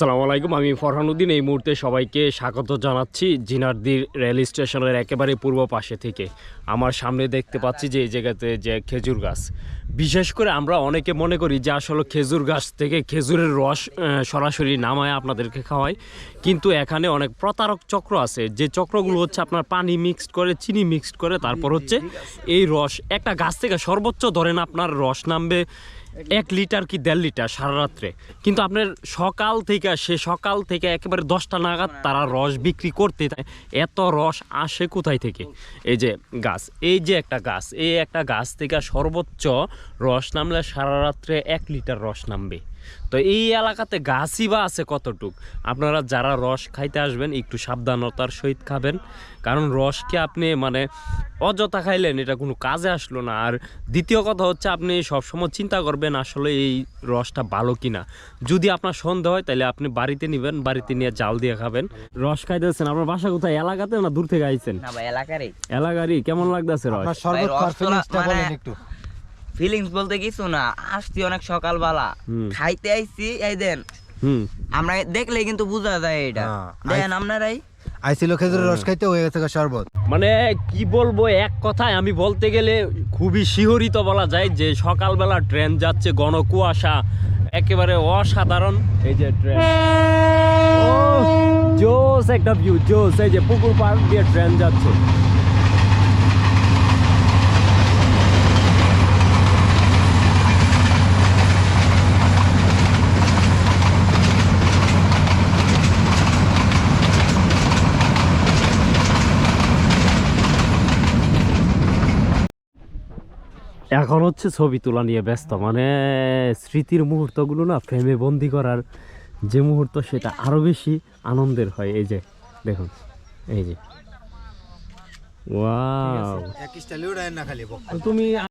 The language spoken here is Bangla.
সালাম আলাইকুম, আমি ফরহানুদ্দিন। এই মুহূর্তে সবাইকে স্বাগত জানাচ্ছি জিনারদির রেল স্টেশনের একেবারে পূর্ব পাশে থেকে। আমার সামনে দেখতে পাচ্ছি যে এই জায়গাতে যে খেজুর গাছ। বিশেষ করে আমরা অনেকে মনে করি যে আসলে খেজুর গাছ থেকে খেজুরের রস সরাসরি নামায় আপনাদেরকে খাওয়ায় কিন্তু এখানে অনেক প্রতারক চক্র আছে। যে চক্রগুলো হচ্ছে আপনার পানি মিক্সড করে, চিনি মিক্সড করে, তারপর হচ্ছে এই রস। একটা গাছ থেকে সর্বোচ্চ ধরেন আপনার রস নামবে এক লিটার কি দেড় লিটার সারা রাত্রে। কিন্তু আপনার সকাল থেকে সে সকাল থেকে একেবারে দশটা নাগাদ তারা রস বিক্রি করতে এত রস আসে কোথায় থেকে? এই যে গাছ, এই যে একটা গাছ, এই একটা গাছ থেকে সর্বোচ্চ রস নামলে সারা রাত্রে এক লিটার রস নামবে। তো এই এলাকাতে গাছই বা আছে কতটুক? আপনারা যারা রস খাইতে আসবেন একটু সাবধানতার সহিত খাবেন। কারণ রসকে আপনি মানে অযথা খাইলেন এটা কোনো কাজে আসলো না। আর দ্বিতীয় কথা হচ্ছে আপনি সবসময় চিন্তা করবেন আসলে এই রসটা ভালো কিনা। যদি আপনার সন্দেহ হয় তাহলে আপনি বাড়িতে নেবেন বাড়িতে নিয়ে জাল দিয়ে খাবেন। রস খাইতেছেন আপনার বাসা কোথায়? এলাকাতে না দূর থেকে আইছেন? না ভাই এলাকারই। এলাকারই কেমন লাগতেছে রস? একটু। ফিলিংস বলতে কিছু না আসছি অনেক সকালবেলা। হুম। খাইতে আইছি এই দেন। আমরা দেখলে কিন্তু বোঝা যায় এটা। হ্যাঁ, দেন আপনারাই। আইছিল খেজুরের রস খাইতে হয়ে গেছে গা শরবত। মানে কি বলব এক কথায় আমি বলতে গেলে খুবই শিহরিত বলা যায় যে সকালবেলা ট্রেন যাচ্ছে ঘন কুয়াশা একেবারে অসাধারণ। এই যে ট্রেন। ও জোস একটা ভিউ জোস এই যে পুকুর পাড় দিয়ে ট্রেন যাচ্ছে। এখন হচ্ছে ছবি তোলা নিয়ে ব্যস্ত। মানে স্মৃতির মুহূর্তগুলো না ফ্রেমে বন্দি করার যে মুহূর্ত সেটা আরও বেশি আনন্দের হয়। এই যে দেখুন এই যে। ওয়াও। তুমি